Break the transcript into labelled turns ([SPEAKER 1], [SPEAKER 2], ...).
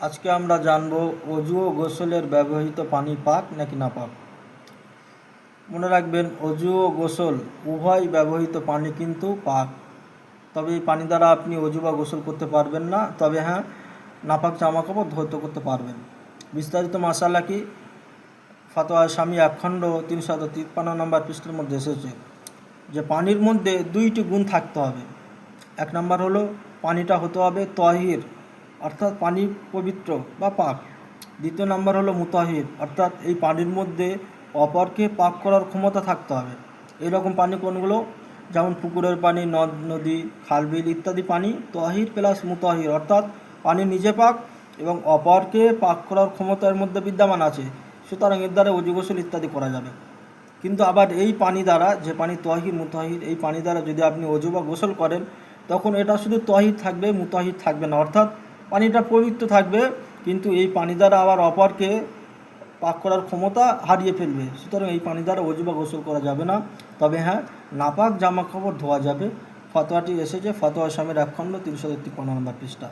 [SPEAKER 1] আজকে আমরা জানব অজু ও গোসলের ব্যবহৃত পানি পাক নাকি না পাক। মনে রাখবেন, অজু ও গোসল উভয় ব্যবহৃত পানি কিন্তু পাক। তবে এই পানি দ্বারা আপনি অজু বা গোসল করতে পারবেন না। তবে হ্যাঁ নাপাক জামা কাপড় ধৌত করতে পারবেন। বিস্তারিত মশালা কি? ফাতোয়া স্বামী একখণ্ড তিনশত তিপ্পান্ন নম্বর পৃষ্ঠের মধ্যে এসেছে যে পানির মধ্যে দুইটি গুণ থাকতে হবে। এক নম্বর হলো, পানিটা হতে হবে তহির। অর্থাৎ পানি পবিত্র বা পাক। দ্বিতীয় নম্বর হলো মুতাহির, অর্থাৎ এই পানির মধ্যে অপরকে পাক করার ক্ষমতা থাকতে হবে। এইরকম পানি কোনগুলো? যেমন পুকুরের পানি, নদ, নদী, খালবিল ইত্যাদি পানি, তহির প্লাস মুতাহির, অর্থাৎ পানি নিজে পাক এবং অপরকে পাক করার ক্ষমতা এর মধ্যে বিদ্যমান আছে। সুতরাং এর দ্বারা অজু গোসল ইত্যাদি করা যাবে। কিন্তু আবার এই পানি দ্বারা, যে পানি তহির, মুতাহির, এই পানি দ্বারা যদি আপনি অজু বা গোসল করেন, তখন এটা শুধু তহির থাকবে, মুতাহির থাকবে না। অর্থাৎ পানিটা পবিত্র থাকবে, কিন্তু এই পানি দ্বারা আবার অপরকে পাক করার ক্ষমতা হারিয়ে ফেলবে। সুতরাং এই পানি দ্বারা অজু বা গোসল করা যাবে না। তবে হ্যাঁ নাপাক জামা কাপড় ধোয়া যাবে। ফতোয়াটি এসেছে, ফতোয়া স্বামীর একখণ্ড তিনশো তিপ্পান্ন নম্বর পৃষ্ঠা।